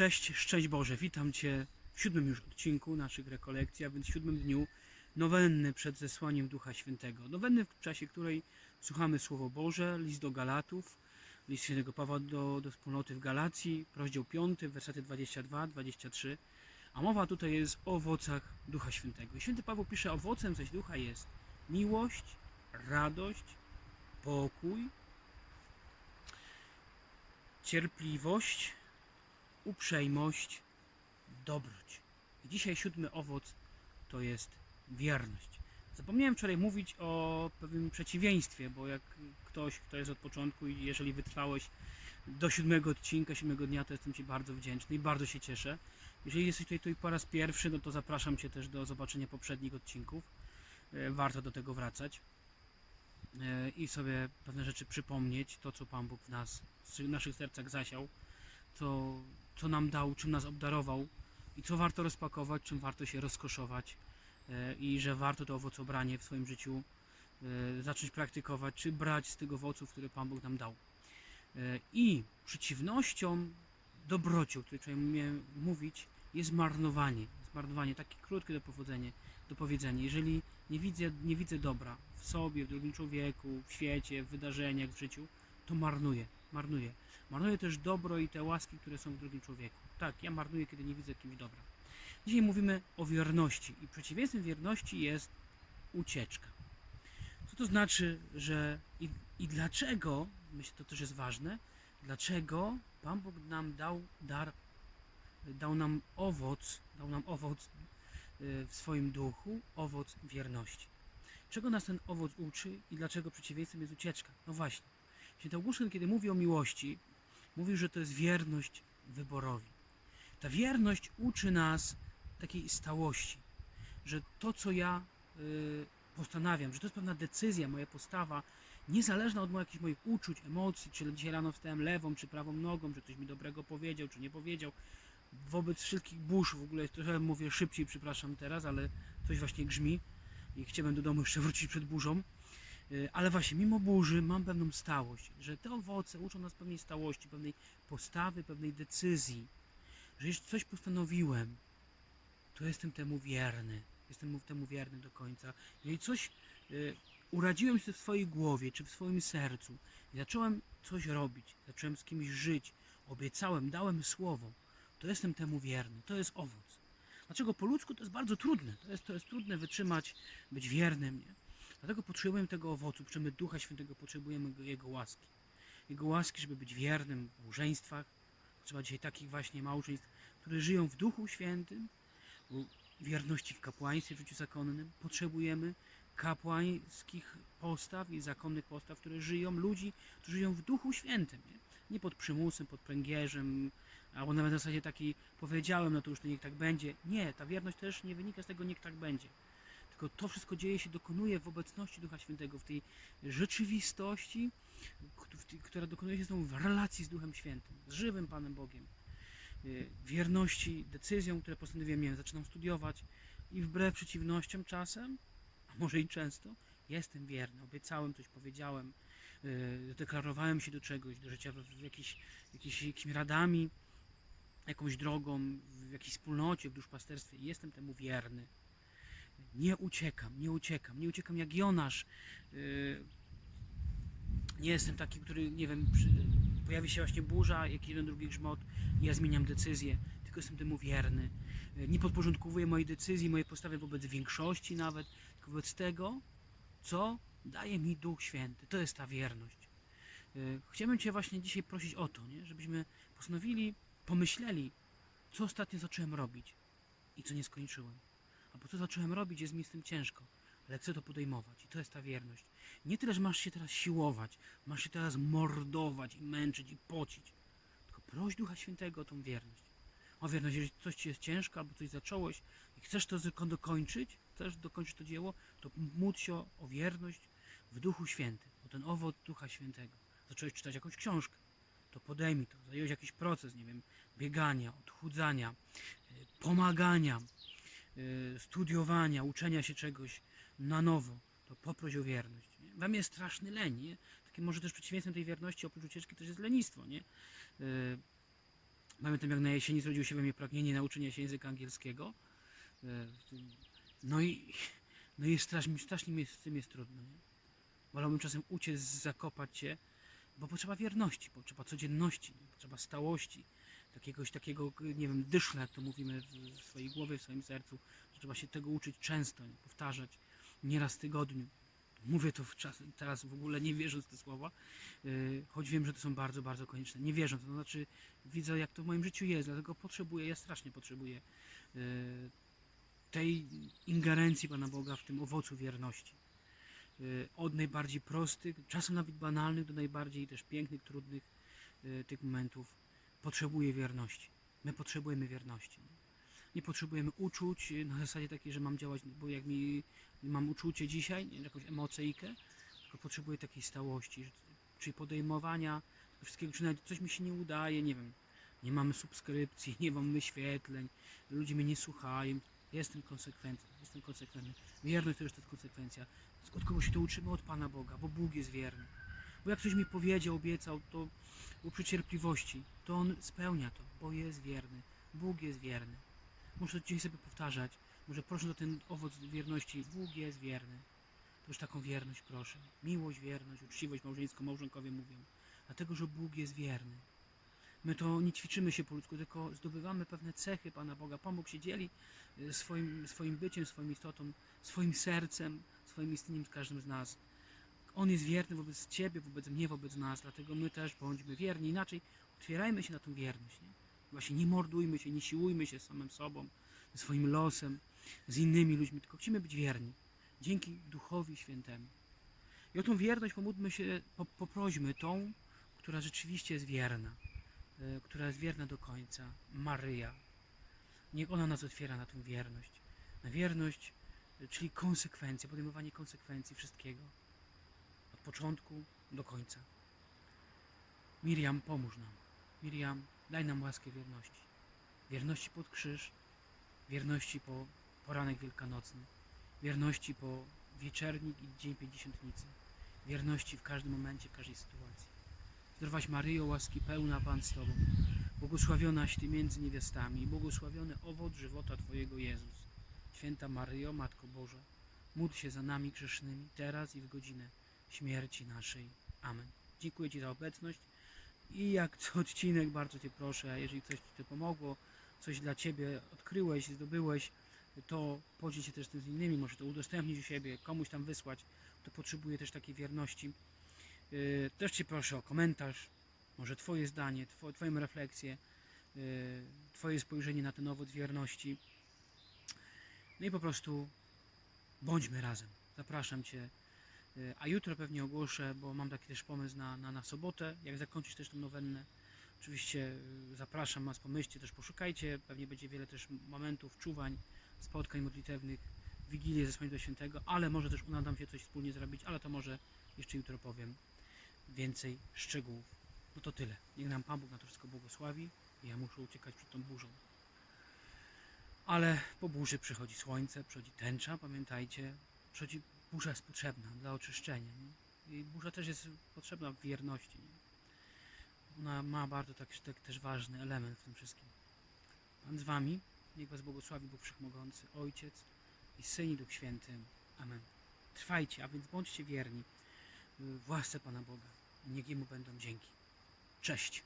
Cześć, szczęść Boże, witam Cię w siódmym już odcinku naszych rekolekcji, a więc w siódmym dniu nowenny przed zesłaniem Ducha Świętego. Nowenny, w czasie której słuchamy Słowo Boże, list do Galatów, list świętego Pawła do, do wspólnoty w Galacji, rozdział 5, wersety 22-23. A mowa tutaj jest o owocach Ducha Świętego. I święty Paweł pisze, owocem zaś Ducha jest miłość, radość, pokój, cierpliwość, uprzejmość, dobroć. I dzisiaj siódmy owoc to jest wierność. Zapomniałem wczoraj mówić o pewnym przeciwieństwie, bo jak ktoś, kto jest od początku i jeżeli wytrwałeś do siódmego odcinka, siódmego dnia, to jestem Ci bardzo wdzięczny i bardzo się cieszę. Jeżeli jesteś tutaj, tutaj po raz pierwszy, no to zapraszam Cię też do zobaczenia poprzednich odcinków. E, Warto do tego wracać e, i sobie pewne rzeczy przypomnieć, to co Pan Bóg w nas, w naszych sercach zasiał, co, co nam dał, czym nas obdarował i co warto rozpakować, czym warto się rozkoszować i że warto to owocobranie w swoim życiu e, zacząć praktykować, czy brać z tych owoców, które Pan Bóg nam dał. E, I przeciwnością dobrocią, o której wczoraj miałem mówić, jest marnowanie. Jest marnowanie, takie krótkie do powodzenia, do powiedzenia. Jeżeli nie widzę, nie widzę dobra w sobie, w drugim człowieku, w świecie, w wydarzeniach, w życiu, to marnuję, marnuję. Marnuję też dobro i te łaski, które są w drugim człowieku. Tak, ja marnuję, kiedy nie widzę kimś dobra. Dzisiaj mówimy o wierności i przeciwieństwem wierności jest ucieczka. Co to znaczy, że i, i dlaczego, myślę, to też jest ważne, dlaczego Pan Bóg nam dał dar, dał nam owoc, dał nam owoc y, w swoim duchu, owoc wierności. Czego nas ten owoc uczy i dlaczego przeciwieństwem jest ucieczka? No właśnie. Święty Augustyn, kiedy mówi o miłości, mówił, że to jest wierność wyborowi. Ta wierność uczy nas takiej stałości, że to, co ja y, postanawiam, że to jest pewna decyzja, moja postawa, niezależna od jakichś moich uczuć, emocji, czy dzisiaj rano wstałem lewą, czy prawą nogą, że ktoś mi dobrego powiedział, czy nie powiedział. Wobec wszystkich burz, w ogóle trochę mówię szybciej, przepraszam teraz, ale coś właśnie grzmi i chciałem do domu jeszcze wrócić przed burzą. Y, Ale właśnie, mimo burzy mam pewną stałość, że te owoce uczą nas pewnej stałości, pewnej postawy, pewnej decyzji, że jeśli coś postanowiłem, to jestem temu wierny, jestem mu- temu wierny do końca. Jeżeli coś y, uradziłem się w swojej głowie, czy w swoim sercu i zacząłem coś robić, zacząłem z kimś żyć, obiecałem, dałem słowo, to jestem temu wierny, to jest owoc. Dlaczego po ludzku to jest bardzo trudne, to jest, to jest trudne wytrzymać, być wiernym, nie? Dlatego potrzebujemy tego owocu, potrzebujemy Ducha Świętego, potrzebujemy go- Jego łaski. Jego łaski, żeby być wiernym w małżeństwach. Trzeba dzisiaj takich właśnie małżeństw, które żyją w Duchu Świętym, wierności w kapłaństwie, w życiu zakonnym. Potrzebujemy kapłańskich postaw i zakonnych postaw, które żyją, ludzi, którzy żyją w Duchu Świętym. Nie, nie pod przymusem, pod pręgierzem, albo nawet na zasadzie takiej powiedziałem, no to już niech tak będzie. Nie, ta wierność też nie wynika z tego, niech tak będzie tylko to wszystko dzieje się, dokonuje w obecności Ducha Świętego, w tej rzeczywistości, w która dokonuje się znowu w relacji z Duchem Świętym, z żywym Panem Bogiem. Y, Wierności, decyzjom, które postanowiłem, nie zaczynam studiować i wbrew przeciwnościom czasem, a może i często, jestem wierny. Obiecałem, coś powiedziałem, y, deklarowałem się do czegoś, do życia jakiś, jakiś, jakimiś radami, jakąś drogą, w jakiejś wspólnocie, w duszpasterstwie i jestem temu wierny nie uciekam, nie uciekam, nie uciekam jak Jonasz. Yy, Nie jestem taki, który, nie wiem, przy, pojawi się właśnie burza, jak jeden, drugi grzmot i ja zmieniam decyzję, tylko jestem temu wierny. Yy, Nie podporządkowuję mojej decyzji, mojej postawy wobec większości nawet, tylko wobec tego, co daje mi Duch Święty. To jest ta wierność. Yy, Chciałbym Cię właśnie dzisiaj prosić o to, nie? żebyśmy postanowili, pomyśleli, co ostatnio zacząłem robić i co nie skończyłem. Albo co zacząłem robić, jest mi z tym ciężko, ale chcę to podejmować i to jest ta wierność. Nie tyle, że masz się teraz siłować, masz się teraz mordować i męczyć i pocić, tylko proś Ducha Świętego o tą wierność. O wierność, jeżeli coś ci jest ciężko, albo coś zacząłeś i chcesz to dokończyć, chcesz dokończyć to dzieło, to módl się o, wierność w Duchu Świętym, o ten owoc Ducha Świętego. zacząłeś czytać jakąś książkę, to podejmij to. Zająłeś jakiś proces, nie wiem, biegania, odchudzania, pomagania, y, studiowania, uczenia się czegoś na nowo, to poproś o wierność. Nie? Wam jest straszny leń, nie? Takie może też przeciwieństwem tej wierności oprócz ucieczki też jest lenistwo, nie? Y, Pamiętam jak na jesieni zrodziło się we mnie pragnienie nauczenia się języka angielskiego. Y, No i, no i strasznie, strasznie mi z tym jest trudno. Nie? Wolałbym czasem uciec, zakopać się, bo potrzeba wierności, potrzeba codzienności, nie? potrzeba stałości, takiegoś takiego, nie wiem, dyszla, jak to mówimy w swojej głowie, w swoim sercu, że trzeba się tego uczyć często, nie? powtarzać, nieraz w tygodniu. Mówię to w czas, teraz w ogóle nie wierząc w te słowa, yy, choć wiem, że to są bardzo, bardzo konieczne. Nie wierząc, to znaczy widzę, jak to w moim życiu jest, dlatego potrzebuję, ja strasznie potrzebuję yy, tej ingerencji Pana Boga w tym owocu wierności. Yy, Od najbardziej prostych, czasem nawet banalnych, do najbardziej też pięknych, trudnych tych momentów potrzebuję wierności. My potrzebujemy wierności. Nie potrzebujemy uczuć yy, na zasadzie takiej, że mam działać, bo jak mi mam uczucie dzisiaj, jakąś emocjejkę, tylko potrzebuję takiej stałości, czyli podejmowania wszystkiego, czy nawet coś mi się nie udaje, nie wiem, nie mamy subskrypcji, nie mamy wyświetleń, ludzie mnie nie słuchają, jestem konsekwentny, jestem konsekwentny. Wierność to już to jest konsekwencja. Od kogo się to uczymy? Od Pana Boga, bo Bóg jest wierny. Bo jak ktoś mi powiedział, obiecał, to przy cierpliwości, to On spełnia to, bo jest wierny. Bóg jest wierny. Muszę dzisiaj sobie powtarzać. Może proszę o ten owoc wierności. Bóg jest wierny. To już taką wierność proszę. Miłość, wierność, uczciwość małżeńską małżonkowie mówią. Dlatego, że Bóg jest wierny. My to nie ćwiczymy się po ludzku, tylko zdobywamy pewne cechy Pana Boga. Pan Bóg się dzieli y, swoim, swoim byciem, swoją istotą, swoim sercem, swoim istnieniem z każdym z nas. On jest wierny wobec Ciebie, wobec mnie, wobec nas, dlatego my też bądźmy wierni. Inaczej otwierajmy się na tą wierność. Nie? Właśnie nie mordujmy się, nie siłujmy się samym sobą, ze swoim losem, z innymi ludźmi, tylko chcemy być wierni. Dzięki Duchowi Świętemu. I o tą wierność pomódlmy się, po, poprośmy tą, która rzeczywiście jest wierna, e, która jest wierna do końca, Maryja. Niech ona nas otwiera na tą wierność. Na wierność, e, czyli konsekwencje, podejmowanie konsekwencji wszystkiego. Od początku do końca. Miriam, pomóż nam. Miriam, daj nam łaskę wierności. Wierności pod krzyż, wierności po poranek wielkanocny, wierności po wieczernik i dzień pięćdziesiątnicy, wierności w każdym momencie, w każdej sytuacji. Zdrowaś Maryjo, łaski pełna Pan z Tobą, błogosławionaś Ty między niewiastami błogosławiony owoc żywota Twojego Jezus. Święta Maryjo, Matko Boża, módl się za nami grzesznymi, teraz i w godzinę śmierci naszej. Amen. Dziękuję Ci za obecność i jak co odcinek bardzo Cię proszę, jeżeli coś Ci to pomogło, coś dla Ciebie odkryłeś, zdobyłeś, to podziel się też tym z innymi, może to udostępnić u siebie, komuś tam wysłać, to potrzebuje też takiej wierności. Yy, Też Cię proszę o komentarz, może Twoje zdanie, Two- Twoją refleksję, yy, Twoje spojrzenie na ten owoc wierności. No i po prostu bądźmy razem. Zapraszam Cię. Yy, A jutro pewnie ogłoszę, bo mam taki też pomysł na, na, na sobotę, jak zakończyć też tą nowennę. Oczywiście yy, zapraszam Was, pomyślcie, też poszukajcie. Pewnie będzie wiele też momentów, czuwań, spotkań modlitewnych, wigilię ze Świętego Świętego, ale może też uda nam się coś wspólnie zrobić, ale to może jeszcze jutro powiem więcej szczegółów. No to tyle. Niech nam Pan Bóg na to wszystko błogosławi. Ja muszę uciekać przed tą burzą. Ale po burzy przychodzi słońce, przychodzi tęcza, pamiętajcie. Przychodzi, burza jest potrzebna dla oczyszczenia. Nie? I burza też jest potrzebna w wierności. Nie? Ona ma bardzo tak, tak, też ważny element w tym wszystkim. Pan z Wami. Niech Was błogosławi Bóg Wszechmogący, Ojciec i Syn i Duch Święty. Amen. Trwajcie, a więc bądźcie wierni w łasce Pana Boga. Niech Jemu będą dzięki. Cześć.